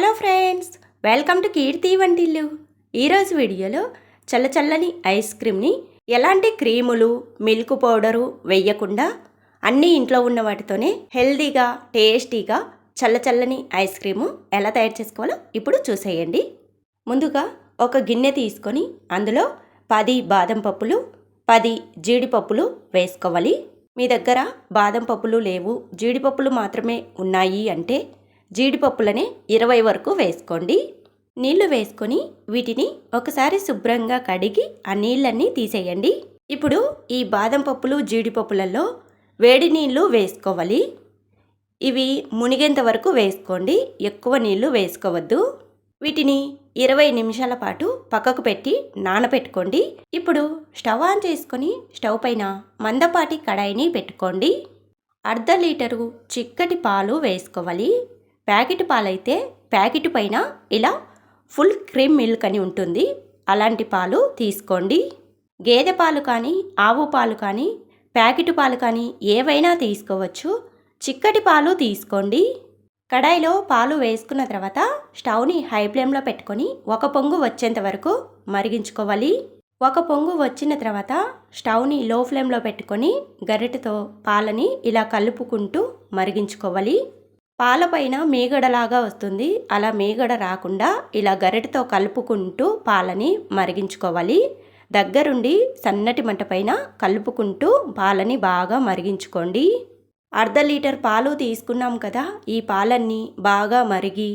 Hello friends welcome to Keerthi Vantillu. ఈరోజు వీడియోలో చల్ల చల్లని ఐస్ క్రీమ్ని ఎలాంటి క్రీములు మిల్క్ పౌడరు వేయకుండా అన్నీ ఇంట్లో ఉన్న వాటితోనే హెల్దీగా టేస్టీగా చల్ల చల్లని ఐస్ క్రీము ఎలా తయారు చేసుకోవాలో ఇప్పుడు చూసేయండి. ముందుగా ఒక గిన్నె తీసుకొని అందులో పది బాదం పప్పులు పది జీడిపప్పులు వేసుకోవాలి. మీ దగ్గర బాదం పప్పులు లేవు జీడిపప్పులు మాత్రమే ఉన్నాయి అంటే జీడిపప్పులనే ఇరవై వరకు వేసుకోండి. నీళ్ళు వేసుకొని వీటిని ఒకసారి శుభ్రంగా కడిగి ఆ నీళ్ళన్నీ తీసేయండి. ఇప్పుడు ఈ బాదం పప్పులు జీడిపప్పులలో వేడి నీళ్ళు వేసుకోవాలి. ఇవి మునిగేంత వరకు వేసుకోండి. ఎక్కువ నీళ్ళు వేసుకోవద్దు. వీటిని ఇరవై నిమిషాల పాటు పక్కకు పెట్టి నానబెట్టుకోండి ఇప్పుడు స్టవ్ ఆన్ చేసుకొని స్టవ్ పైన మందపాటి కడాయిని పెట్టుకోండి. అర్ధ లీటరు చిక్కటి పాలు వేసుకోవాలి. ప్యాకెట్ పాలైతే ప్యాకెట్ పైన ఇలా ఫుల్ క్రీమ్ మిల్క్ అని ఉంటుంది. అలాంటి పాలు తీసుకోండి. గేదె పాలు కానీ ఆవు పాలు కానీ ప్యాకెట్ పాలు కానీ ఏవైనా తీసుకోవచ్చు. చిక్కటి పాలు తీసుకోండి. కడాయిలో పాలు వేసుకున్న తర్వాత స్టవ్ని హై ఫ్లేమ్లో పెట్టుకొని ఒక పొంగు వచ్చేంత వరకు మరిగించుకోవాలి. ఒక పొంగు వచ్చిన తర్వాత స్టవ్ని లో ఫ్లేమ్లో పెట్టుకొని గరిటెతో పాలని ఇలా కలుపుకుంటూ మరిగించుకోవాలి. పాలపైన మీగడలాగా వస్తుంది. అలా మీగడ రాకుండా ఇలా గరిటతో కలుపుకుంటూ పాలని మరిగించుకోవాలి. దగ్గరుండి సన్నటి మంట పైన కలుపుకుంటూ పాలని బాగా మరిగించుకోండి. అర్ధ లీటర్ పాలు తీసుకున్నాం కదా ఈ పాలన్నీ బాగా మరిగి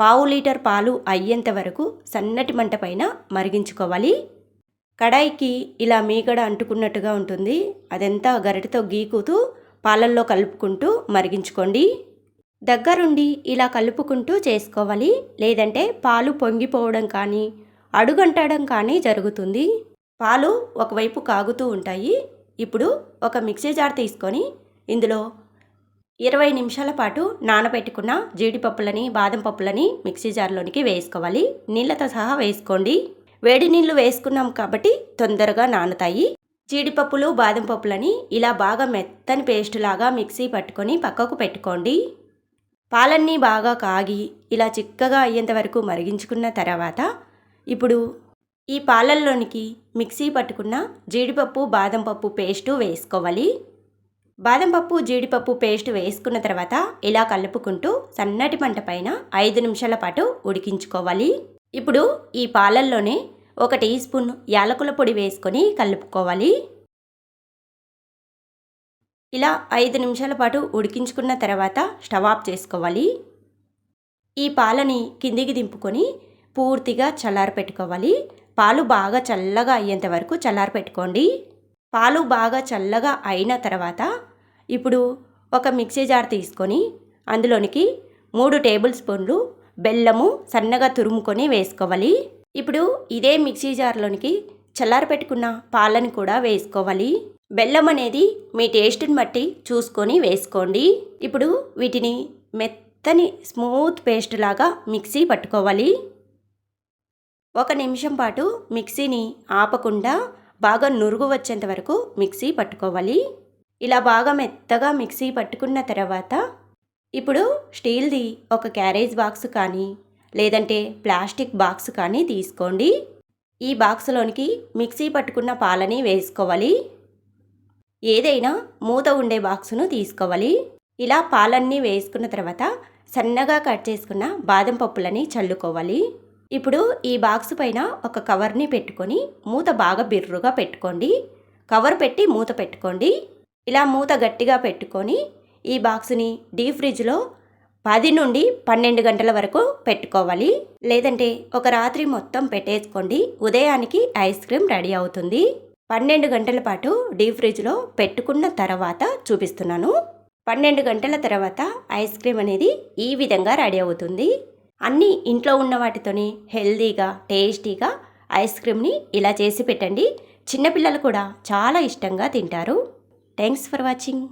పావు లీటర్ పాలు అయ్యేంత వరకు సన్నటి మంట పైన మరిగించుకోవాలి. కడాయికి ఇలా మీగడ అంటుకున్నట్టుగా ఉంటుంది. అదంతా గరిటతో గీకుతూ పాలల్లో కలుపుకుంటూ మరిగించుకోండి. దగ్గరుండి ఇలా కలుపుకుంటూ చేసుకోవాలి. లేదంటే పాలు పొంగిపోవడం కానీ అడుగంటడం కానీ జరుగుతుంది. పాలు ఒకవైపు కాగుతూ ఉంటాయి. ఇప్పుడు ఒక మిక్సీ జార్ తీసుకొని ఇందులో ఇరవై నిమిషాల పాటు నానబెట్టుకున్న జీడిపప్పులని బాదం పప్పులని మిక్సీ జార్లోనికి వేసుకోవాలి. నీళ్ళతో సహా వేసుకోండి. వేడి నీళ్ళు వేసుకున్నాం కాబట్టి తొందరగా నానుతాయి. జీడిపప్పులు బాదం పప్పులని ఇలా బాగా మెత్తని పేస్ట్ లాగా మిక్సీ పట్టుకొని పక్కకు పెట్టుకోండి. పాలన్నీ బాగా కాగి ఇలా చిక్కగా అయ్యేంత వరకు మరిగించుకున్న తర్వాత ఇప్పుడు ఈ పాలల్లోనికి మిక్సీ పట్టుకున్న జీడిపప్పు బాదం పప్పు పేస్టు వేసుకోవాలి. బాదం పప్పు జీడిపప్పు పేస్ట్ వేసుకున్న తర్వాత ఇలా కలుపుకుంటూ సన్నటి మంట పైన ఐదు నిమిషాల పాటు ఉడికించుకోవాలి. ఇప్పుడు ఈ పాలల్లోనే ఒక టీ స్పూన్ యాలకుల పొడి వేసుకొని కలుపుకోవాలి. ఇలా ఐదు నిమిషాల పాటు ఉడికించుకున్న తర్వాత స్టవ్ ఆఫ్ చేసుకోవాలి. ఈ పాలని కిందికి దింపుకొని పూర్తిగా చల్లారి పెట్టుకోవాలి. పాలు బాగా చల్లగా అయ్యేంత వరకు చల్లారి పెట్టుకోండి. పాలు బాగా చల్లగా అయిన తర్వాత ఇప్పుడు ఒక మిక్సీ జార్ తీసుకొని అందులోనికి మూడు టేబుల్ స్పూన్లు బెల్లము సన్నగా తురుముకొని వేసుకోవాలి. ఇప్పుడు ఇదే మిక్సీ జార్లోనికి చల్లారి పెట్టుకున్న పాలను కూడా వేసుకోవాలి. బెల్లం అనేది మీ టేస్ట్ని బట్టి చూసుకొని వేసుకోండి. ఇప్పుడు వీటిని మెత్తని స్మూత్ పేస్ట్ లాగా మిక్సీ పట్టుకోవాలి. ఒక నిమిషం పాటు మిక్సీని ఆపకుండా బాగా నురుగు వచ్చేంత వరకు మిక్సీ పట్టుకోవాలి. ఇలా బాగా మెత్తగా మిక్సీ పట్టుకున్న తర్వాత ఇప్పుడు స్టీల్ది ఒక క్యారేజ్ బాక్స్ కానీ లేదంటే ప్లాస్టిక్ బాక్స్ కానీ తీసుకోండి. ఈ బాక్స్లోనికి మిక్సీ పట్టుకున్న పాలని వేసుకోవాలి. ఏదైనా మూత ఉండే బాక్సును తీసుకోవాలి. ఇలా పాలన్నీ వేసుకున్న తర్వాత సన్నగా కట్ చేసుకున్న బాదం పప్పులని చల్లుకోవాలి. ఇప్పుడు ఈ బాక్స్ పైన ఒక కవర్ని పెట్టుకొని మూత బాగా బిర్రుగా పెట్టుకోండి. కవర్ పెట్టి మూత పెట్టుకోండి. ఇలా మూత గట్టిగా పెట్టుకొని ఈ బాక్స్ని డీప్ ఫ్రిడ్జ్లో పది నుండి పన్నెండు గంటల వరకు పెట్టుకోవాలి. లేదంటే ఒక రాత్రి మొత్తం పెట్టేసుకోండి. ఉదయానికి ఐస్ క్రీమ్ రెడీ అవుతుంది. పన్నెండు గంటల పాటు డీప్ ఫ్రిడ్జ్లో పెట్టుకున్న తర్వాత చూపిస్తున్నాను. పన్నెండు గంటల తర్వాత ఐస్ క్రీమ్ అనేది ఈ విధంగా రెడీ అవుతుంది. అన్నీ ఇంట్లో ఉన్న వాటితోనే హెల్దీగా టేస్టీగా ఐస్ క్రీమ్ని ఇలా చేసి పెట్టండి. చిన్నపిల్లలు కూడా చాలా ఇష్టంగా తింటారు. Thanks for watching.